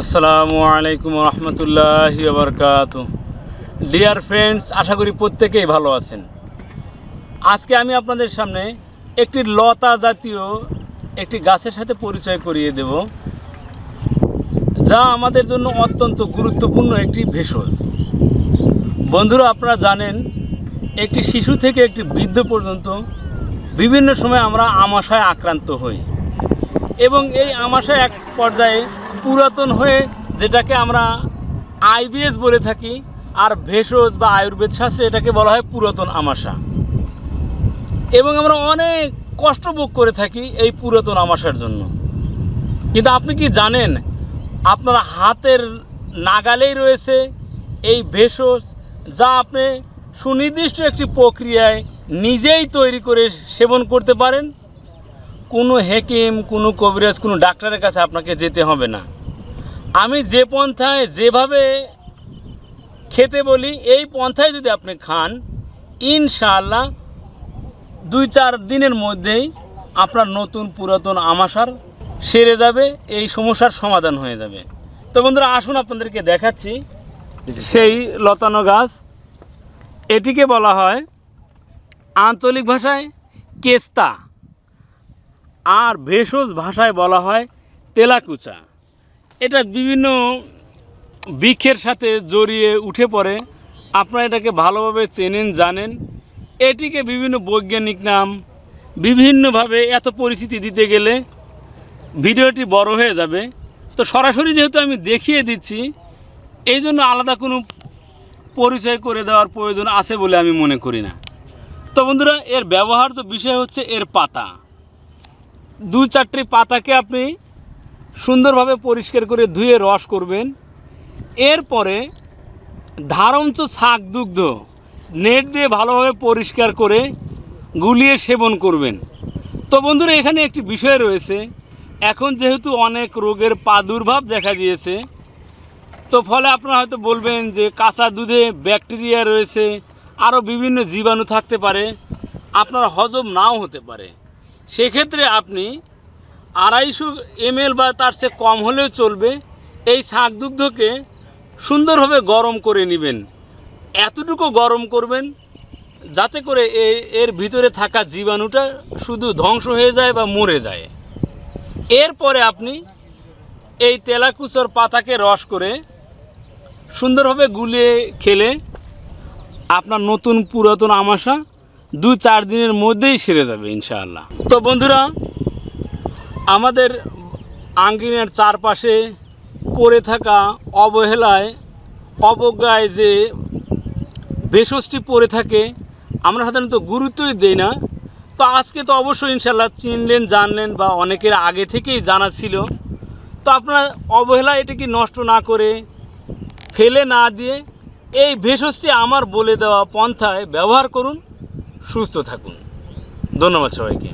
আসসালামু আলাইকুম রহমতুল্লাহ বরকাত ডিয়ার ফ্রেন্ডস আশা করি প্রত্যেকেই ভালো আছেন। আজকে আমি আপনাদের সামনে একটি লতা জাতীয় একটি গাছের সাথে পরিচয় করিয়ে দেব, যা আমাদের জন্য অত্যন্ত গুরুত্বপূর্ণ একটি ভেষজ। বন্ধুরা, আপনারা জানেন, একটি শিশু থেকে একটি বৃদ্ধ পর্যন্ত বিভিন্ন সময় আমরা আমাশায় আক্রান্ত হই। এবং এই আমাশায় এক পর্যায়ে পুরাতন হয়ে যেটাকে আমরা আইবিএস বলে থাকি, আর ভেষজ বা আয়ুর্বেদ শাস্ত্রে এটাকে বলা হয় পুরাতন আমাশা। এবং আমরা অনেক কষ্ট ভোগ করে থাকি এই পুরাতন আমাশার জন্য। কিন্তু আপনি কি জানেন, আপনার হাতের নাগালেই রয়েছে এই ভেষজ, যা আপনি সুনির্দিষ্ট একটি প্রক্রিয়ায় নিজেই তৈরি করে সেবন করতে পারেন? কোনো হেকিম, কোনো কবিরাজ, কোনো ডাক্তারের কাছে আপনাকে যেতে হবে না। আমি যে পন্থায় যেভাবে খেতে বলি, এই পন্থায় যদি আপনি খান, ইনশাআল্লাহ দুই চার দিনের মধ্যেই আপনার নতুন পুরাতন আমাশার সেরে যাবে, এই সমস্যার সমাধান হয়ে যাবে। তো বন্ধুরা, আসুন আপনাদেরকে দেখাচ্ছি সেই লতানো গাছ। এটিকে বলা হয় আঞ্চলিক ভাষায় কেস্তা, আর ভেষজ ভাষায় বলা হয় তেলাকুচা। এটা বিভিন্ন বৃক্ষের সাথে জড়িয়ে উঠে পড়ে। আপনারা এটাকে ভালোভাবে চেনেন, জানেন। এটিকে বিভিন্ন বৈজ্ঞানিক নাম, বিভিন্নভাবে এত পরিচিতি দিতে গেলে ভিডিওটি বড় হয়ে যাবে। তো সরাসরি যেহেতু আমি দেখিয়ে দিচ্ছি, এই জন্য আলাদা কোনো পরিচয় করে দেওয়ার প্রয়োজন আছে বলে আমি মনে করি না। তো বন্ধুরা, এর ব্যবহার তো বিষয় হচ্ছে এর পাতা। দু চারটি পাতাকে আপনি সুন্দরভাবে পরিষ্কার করে ধুয়ে রস করবেন। এরপরে ধারঞ্চ শাক দুগ্ধ নেট দিয়ে ভালোভাবে পরিষ্কার করে গুলিয়ে সেবন করবেন। তো বন্ধুরা, এখানে একটি বিষয় রয়েছে। এখন যেহেতু অনেক রোগের প্রাদুর্ভাব দেখা দিয়েছে, তো ফলে আপনারা হয়তো বলবেন যে কাঁচা দুধে ব্যাকটেরিয়া রয়েছে, আরও বিভিন্ন জীবাণু থাকতে পারে, আপনার হজম নাও হতে পারে। সেক্ষেত্রে আপনি আড়াইশো এমএল বা তার চেয়ে কম হলেও চলবে, এই শাকদুগ্ধকে সুন্দরভাবে গরম করে নেবেন। এতটুকু গরম করবেন যাতে করে এর ভিতরে থাকা জীবাণুটা শুধু ধ্বংস হয়ে যায় বা মরে যায়। এরপরে আপনি এই তেলাকুচর পাতাকে রস করে সুন্দরভাবে গুলিয়ে খেলে আপনার নতুন পুরাতন আমাশা দু চার দিনের মধ্যেই সেরে যাবে ইনশাআল্লাহ। তো বন্ধুরা আমাদের আঙ্গিনের চারপাশে পড়ে থাকা অবহেলায়, অবজ্ঞায় যে ভেষজটি পড়ে থাকে, আমরা সাধারণত গুরুত্বই দেই না। তো আজকে তো অবশ্যই ইনশাল্লাহ চিনলেন, জানলেন বা অনেকের আগে থেকেই জানা ছিল। তো আপনার অবহেলা এটাকে নষ্ট না করে, ফেলে না দিয়ে এই ভেষজটি আমার বলে দেওয়া পন্থায় ব্যবহার করুন, সুস্থ থাকুন। ধন্যবাদ সবাইকে।